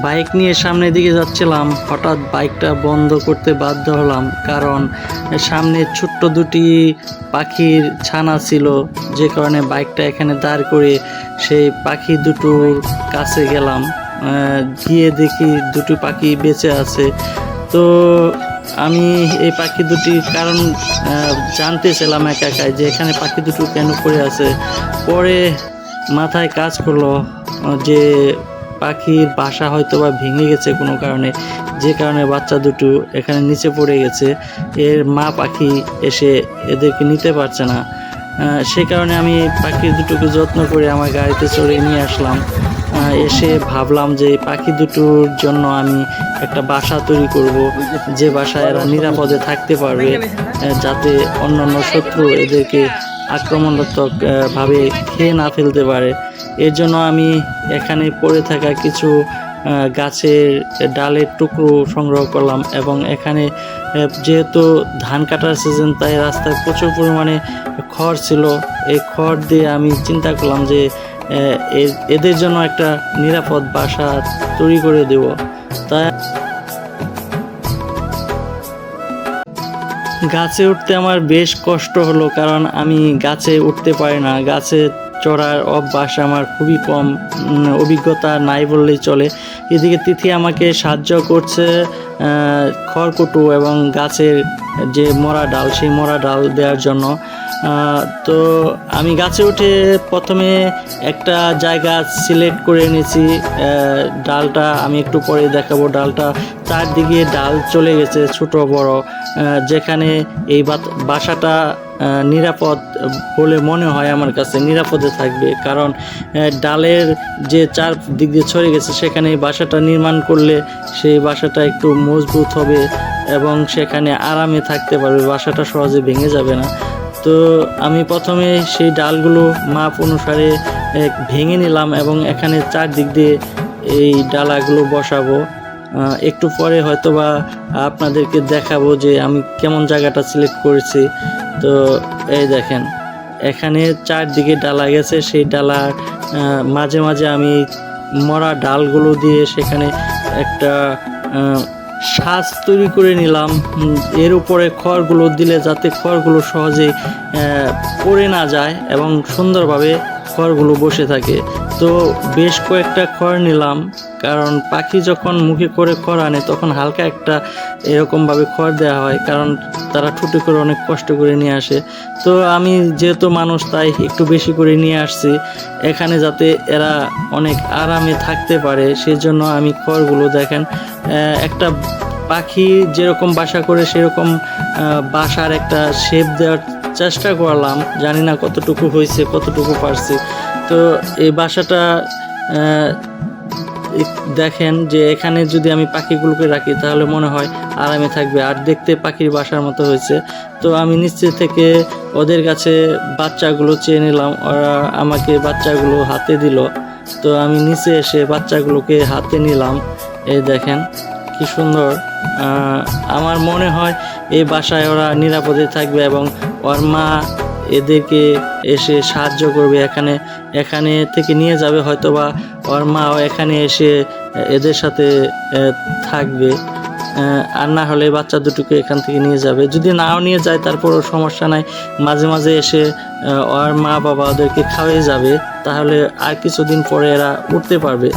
Bike নিয়ে সামনের দিকে যাচ্ছিলাম, হঠাৎ বাইকটা বন্ধ করতে বাধ্য হলাম কারণ সামনে ছোট্ট দুটি পাখির ছানা ছিল, যে কারণে বাইকটা এখানে দাঁড় করে সেই পাখি দুটোর কাছে গেলাম। গিয়ে দেখি দুটি পাখি বেঁচে আছে। তো আমি এই পাখি দুটির কারণ জানতে চাইলাম একা একাই যে এখানে পাখি দুটো কেন পড়ে আছে। পরে মাথায় কাজ করল যে পাখির বাসা হয়তো বা ভেঙে গেছে কোনো কারণে, যে কারণে বাচ্চা দুটো এখানে নিচে পড়ে গেছে। এর মা পাখি এসে এদেরকে নিতে পারছে না। সে কারণে আমি পাখি দুটোকে যত্ন করে আমার গাড়িতে চড়ে নিয়ে আসলাম। এসে ভাবলাম যে পাখি দুটোর জন্য আমি একটা বাসা তৈরি করব, যে বাসায় এরা নিরাপদে থাকতে পারবে যাতে অন্যান্য শত্রু এদেরকে আক্রমণাত্মক আহ, ভাবে খেয়ে না ফেলতে পারে। এর জন্য আমি এখানে পড়ে থাকা কিছু গাছের ডালের টুকরো সংগ্রহ করলাম এবং এখানে যেহেতু ধান কাটার সিজন তাই রাস্তায় প্রচুর পরিমাণে খড় ছিল। এই খড় দিয়ে আমি চিন্তা করলাম যে এদের জন্য একটা নিরাপদ বাসা তৈরি করে দেব। তাই গাছে উঠতে আমার বেশ কষ্ট হলো কারণ আমি গাছে উঠতে পারি না। গাছে চড়ার অভ্যাস আমার খুবই কম অভিজ্ঞতা নাই বললেই চলে। এদিকে তিথি আমাকে সাহায্য করছে খড়কুটু এবং গাছের যে মরা ডাল সেই মরা ডাল দেওয়ার জন্য। তো আমি গাছে উঠে প্রথমে একটা জায়গা সিলেক্ট করে আহ, ডালটা আমি একটু পরে দেখাবো। ডালটা চারদিকে ডাল চলে গেছে ছোট বড়। যেখানে এই বাসাটা নিরাপদ বলে মনে হয় আমার কাছে। নিরাপদে থাকবে। কারণ ডালের যে চার দিক দিয়ে ছড়ে গেছে সেখানে বাসাটা নির্মাণ করলে সেই বাসাটা একটু মজবুত হবে। এবং সেখানে আরামে থাকতে পারবে, বাসাটা সহজে ভেঙে যাবে না। তো আমি প্রথমে সেই ডালগুলো মাপ অনুসারে ভেঙে নিলাম এবং এখানে চারদিক দিয়ে এই ডালাগুলো বসাবো। একটু পরে হয়তোবা আপনাদেরকে দেখাবো যে আমি কেমন জায়গাটা সিলেক্ট করেছি। তো এই দেখেন, এখানে চারদিকে ডালা গেছে, সেই ডালা মাঝে মাঝে আমি মরা ডালগুলো দিয়ে সেখানে একটা সাজ তৈরি করে নিলাম। এর উপরে খড়গুলো দিলে যাতে খড়গুলো সহজে পড়ে না যায় এবং সুন্দরভাবে খড়গুলো বসে থাকে। তো বেশ কয়েকটা খড় নিলাম, কারণ পাখি যখন মুখে করে খড় আনে, তখন হালকা একটা এরকমভাবে খড় দেওয়া হয়, কারণ তারা ঠুটে করে অনেক কষ্ট করে নিয়ে আসে। তো আমি যেহেতু মানুষ, তাই একটু বেশি করে নিয়ে আসছি। এখানে যাতে এরা অনেক আরামে থাকতে পারে সেই জন্য আমি খড়গুলো দেখেন একটা পাখি যেরকম বাসা করে, সেরকম বাসার একটা শেপ দেওয়ার চেষ্টা করলাম, জানি না কতটুকু হয়েছে, কতটুকু পারছি। তো এই বাসাটা দেখেন যে এখানে যদি আমি পাখিগুলোকে রাখি, তাহলে মনে হয় আরামে থাকবে। আর দেখতে পাখির বাসার মতো হয়েছে। তো আমি নিচে থেকে ওদের কাছে বাচ্চাগুলো চেয়ে নিলাম। ওরা আমাকে বাচ্চাগুলো হাতে দিল। তো আমি নিচে এসে বাচ্চাগুলোকে হাতে নিলাম। এই দেখেন কি সুন্দর। আমার মনে হয় এই বাসায় ওরা নিরাপদে থাকবে এবং ওর মা এদেরকে এসে সাহায্য করবে। এখানে এখানে থেকে নিয়ে যাবে হয়তো বা ওর মাও এখানে এসে এদের সাথে থাকবে। আর না হলে বাচ্চা দুটোকে এখান থেকে নিয়ে যাবে। যদি নাও নিয়ে যায়, তারপরও সমস্যা নাই। মাঝে মাঝে এসে ওর মা বাবা ওদেরকে খাওয়াই যাবে। তাহলে আর কিছুদিন পরে এরা উঠতে পারবে।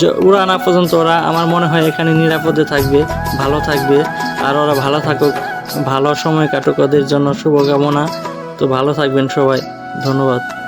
য- না পর্যন্ত, ওরা আমার মনে হয় এখানে নিরাপদে থাকবে, ভালো থাকবে। আর ওরা ভালো থাকুক। ভালো সময় কাটুক ওদের জন্য শুভকামনা। তো ভালো থাকবেন সবাই। ধন্যবাদ।